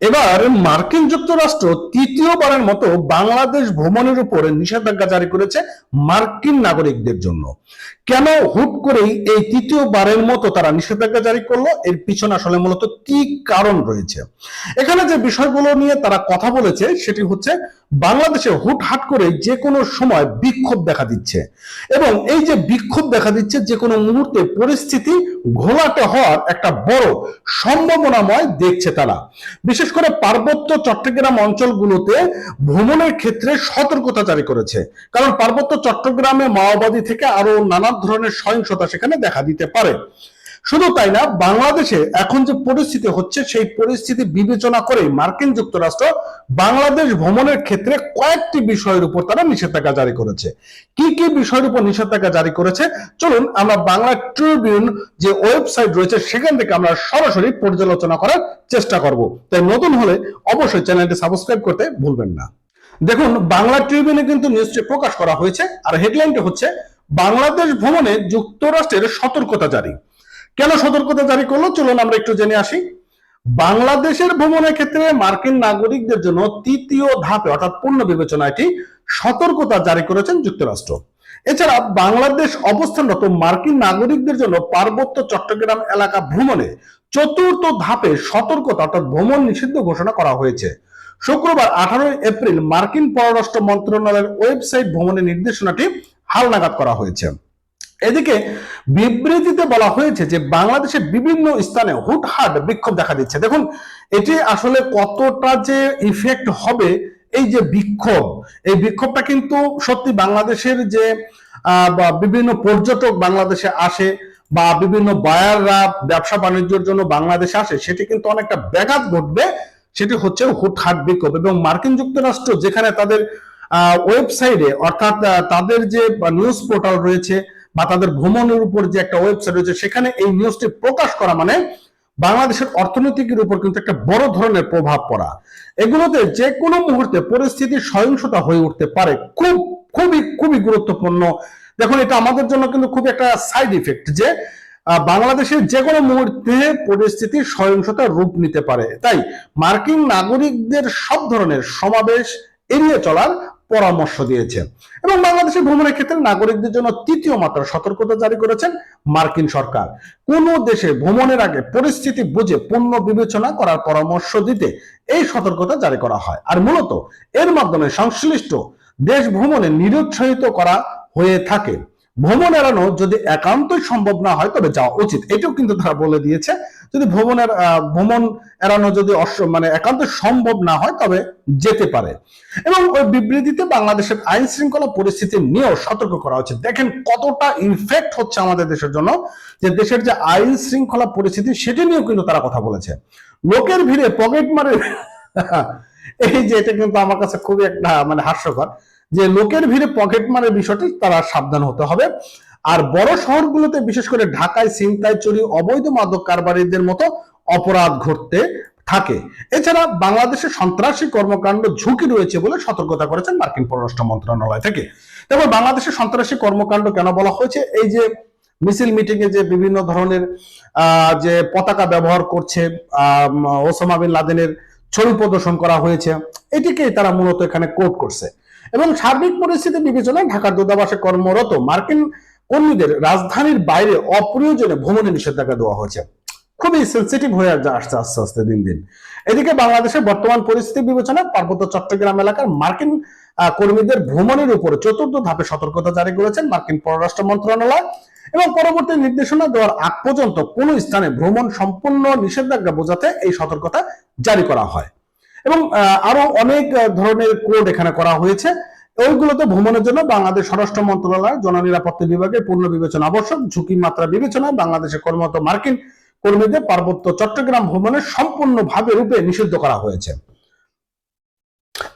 এবার মার্কিন যুক্তরাষ্ট্র তৃতীয়বারের মতো বাংলাদেশ ভ্রমণের উপরে নিষেধাজ্ঞা জারি করেছে মার্কিন নাগরিকদের জন্য। কেন হুট করেই এই তৃতীয়বারের মতো তারা নিষেধাজ্ঞা জারি করল? এর পিছনে আসলে মূলত কি কারণ রয়েছে? এখানে যে বিষয়গুলো নিয়ে তারা কথা বলেছে সেটি হচ্ছে, বাংলাদেশে হুটহাট করে যে কোনো সময় বিক্ষোভ দেখা দিচ্ছে এবং এই যে বিক্ষোভ দেখা দিচ্ছে যে কোনো মুহূর্তে পরিস্থিতি ঘোলাটে হওয়ার একটা বড় সম্ভাবনাময় দেখছে তারা। বিশেষ করে পার্বত্য চট্টগ্রাম অঞ্চলগুলোতে ভ্রমণের ক্ষেত্রে সতর্কতা জারি করেছে। কারণ পার্বত্য চট্টগ্রামে মাওবাদী থেকে আরও নানা ধরনের সহিংসতা সেখানে দেখা দিতে পারে। শুধু তাই না, বাংলাদেশে এখন যে পরিস্থিতি হচ্ছে, সেই পরিস্থিতি বিবেচনা করে মার্কিন যুক্তরাষ্ট্র বাংলাদেশ ভ্রমণের ক্ষেত্রে কয়েকটি বিষয়ের উপর তারা নিষেধাজ্ঞা জারি করেছে। কি কি বিষয়ের উপর নিষেধাজ্ঞা জারি করেছে? চলুন আমরা বাংলা ট্রিবিউন যে ওয়েবসাইট রয়েছে, সেখান থেকে আমরা সরাসরি পর্যালোচনা করার চেষ্টা করব। তাই নতুন হলে অবশ্যই চ্যানেলটি সাবস্ক্রাইব করতে ভুলবেন না। দেখুন, বাংলা ট্রিবিউনে কিন্তু নিউজটি প্রকাশ করা হয়েছে, আর হেডলাইনটি হচ্ছে, বাংলাদেশ ভ্রমণে যুক্তরাষ্ট্রের সতর্কতা জারি। কেন সতর্কতা জারি করল? চলুন আমরা একটু জেনে আসি। বাংলাদেশের ভ্রমণের ক্ষেত্রে মার্কিন নাগরিকদের জন্য তৃতীয় ধাপে, অর্থাৎ পূর্ণ বিবেচনাটি সতর্কতা জারি করেছেন যুক্তরাষ্ট্র। এছাড়া বাংলাদেশ অবস্থানরত মার্কিন নাগরিকদের জন্য পার্বত্য চট্টগ্রাম এলাকা ভ্রমণে চতুর্থ ধাপে সতর্কতা, অর্থাৎ ভ্রমণ নিষিদ্ধ ঘোষণা করা হয়েছে। শুক্রবার আঠারোই এপ্রিল মার্কিন পররাষ্ট্র মন্ত্রণালয়ের ওয়েবসাইট ভ্রমণের নির্দেশনাটি হালনাগাদ করা হয়েছে। এদিকে বিবৃতিতে বলা হয়েছে যে বাংলাদেশের বিভিন্ন স্থানে হুটহাট বিক্ষোভ দেখা দিচ্ছে। দেখুন, এটি আসলে কতটা যে ইফেক্ট হবে এই যে বিক্ষোভ, এই বিক্ষোভটা কিন্তু সত্যি বাংলাদেশের যে বিভিন্ন পর্যটক বাংলাদেশে আসে বা বিভিন্ন বায়াররা ব্যবসা বাণিজ্যের জন্য বাংলাদেশে আসে, সেটি কিন্তু অনেকটা ব্যাঘাত ঘটবে। সেটি হচ্ছে হুটহাট বিক্ষোভ এবং মার্কিন যুক্তরাষ্ট্র যেখানে তাদের ওয়েবসাইটে অর্থাৎ তাদের যে নিউজ পোর্টাল রয়েছে বা তাদের ভ্রমণের উপর যে একটা ওয়েবসাইট রয়েছে, সেখানে এই নিউজটি প্রকাশ করা মানে বাংলাদেশের অর্থনীতির উপর কিন্তু একটা বড় ধরনের প্রভাব পড়া। এগুলোতে যে কোনো মুহূর্তে পরিস্থিতি সহিংসতা হয়ে উঠতে পারে। খুব, খুবই খুবই গুরুত্বপূর্ণ। দেখুন, এটা আমাদের জন্য কিন্তু খুব একটা সাইড ইফেক্ট যে বাংলাদেশের যে কোনো মুহূর্তে পরিস্থিতি সহিংসতার রূপ নিতে পারে। তাই মার্কিন নাগরিকদের সব ধরনের সমাবেশ এড়িয়ে চলার পরামর্শ দিয়েছেন। এবং বাংলাদেশে ভ্রমণের ক্ষেত্রে নাগরিকদের জন্য তৃতীয় মাত্রা সতর্কতা জারি করেছেন মার্কিন সরকার। কোন দেশে ভ্রমণের আগে পরিস্থিতি বুঝে পূর্ণ বিবেচনা করার পরামর্শ দিতে এই সতর্কতা জারি করা হয়। আর মূলত এর মাধ্যমে সংশ্লিষ্ট দেশ ভ্রমণে নিরুৎসাহিত করা হয়ে থাকে। ভ্রমণ এড়ানো যদি একান্তই সম্ভব না হয়, তবে যাওয়া উচিত। এটাও কিন্তু তারা বলে দিয়েছে। যদি ভ্রমণের ভ্রমণ এড়ানো যদি মানে একান্ত সম্ভব না হয়, তবে যেতে পারে। এবং ওই বিবৃতিতে বাংলাদেশের আইন শৃঙ্খলা পরিস্থিতি নিয়েও সতর্ক করা হচ্ছে। দেখেন কতটা ইনফেক্ট হচ্ছে আমাদের দেশের জন্য, যে দেশের যে আইন শৃঙ্খলা পরিস্থিতি, সেটি নিয়েও কিন্তু তারা কথা বলেছে। লোকের ভিড়ে পকেট মারে এই যে এটা কিন্তু আমার কাছে খুবই একটা মানে হাস্যকর। যে লোকের ভিড়ে পকেট মারের বিষয়টি তারা সাবধান হতে হবে। আর বড় শহরগুলোতে বিশেষ করে ঢাকায়, ছিনতাই, চুরি, অবৈধ মাদক কারবারিদের মতো অপরাধ ঘটতে থাকে। এছাড়া বাংলাদেশে সন্ত্রাসী কর্মকাণ্ড ঝুঁকি রয়েছে বলে সতর্কতা করেছেন মার্কিন পররাষ্ট্র মন্ত্রণালয় থেকে। তারপর বাংলাদেশে সন্ত্রাসী কর্মকাণ্ড কেন বলা হয়েছে? এই যে মিছিল মিটিং এ যে বিভিন্ন ধরনের যে পতাকা ব্যবহার করছে ওসামা বিন লাদেনের ছবি প্রদর্শন করা হয়েছে এটিকে তারা মূলত এখানে কোট করছে। এবং সার্বিক পরিস্থিতি বিবেচনায় ঢাকার দূতাবাসে কর্মরত মার্কিন কর্মীদের রাজধানীর বাইরে অপ্রয়োজনে ভ্রমণে নিষেধাজ্ঞা দেওয়া হয়েছে। খুবই সেন্সিটিভ হয়ে আসছে আস্তে আস্তে দিন দিন। এদিকে বাংলাদেশের বর্তমান পরিস্থিতি বিবেচনায় পার্বত্য চট্টগ্রাম এলাকার মার্কিন কর্মীদের ভ্রমণের উপরে চতুর্থ ধাপে সতর্কতা জারি করেছেন মার্কিন পররাষ্ট্র মন্ত্রণালয় এবং পরবর্তী নির্দেশনা দেওয়ার আগ পর্যন্ত কোনো স্থানে ভ্রমণ সম্পূর্ণ নিষেধাজ্ঞা বোঝাতে এই সতর্কতা জারি করা হয়। এবং আরও অনেক ধরনের কোড এখানে করা হয়েছে। ওইগুলোতে ভ্রমণের জন্য বাংলাদেশ স্বরাষ্ট্র মন্ত্রণালয়, জননিরাপত্তা বিভাগের পূর্ণ বিবেচনা আবশ্যক, ঝুঁকি মাত্রা বিবেচনা বাংলাদেশে কর্মরত মার্কিন কর্মীদের পার্বত্য চট্টগ্রাম ভ্রমণে সম্পূর্ণভাবে রূপে নিষিদ্ধ করা হয়েছে।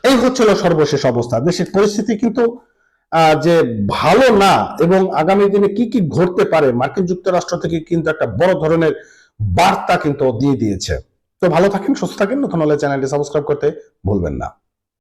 এই হচ্ছিল সর্বশেষ অবস্থা। দেশের পরিস্থিতি কিন্তু যে ভালো না এবং আগামী দিনে কি কি ঘটতে পারে, মার্কিন যুক্তরাষ্ট্র থেকে কিন্তু একটা বড় ধরনের বার্তা কিন্তু দিয়ে দিয়েছে। তো ভালো থাকেন সুস্থ থাকেন। নতুন হলে চ্যানেলটি সাবস্ক্রাইব করতে ভুলবেন না।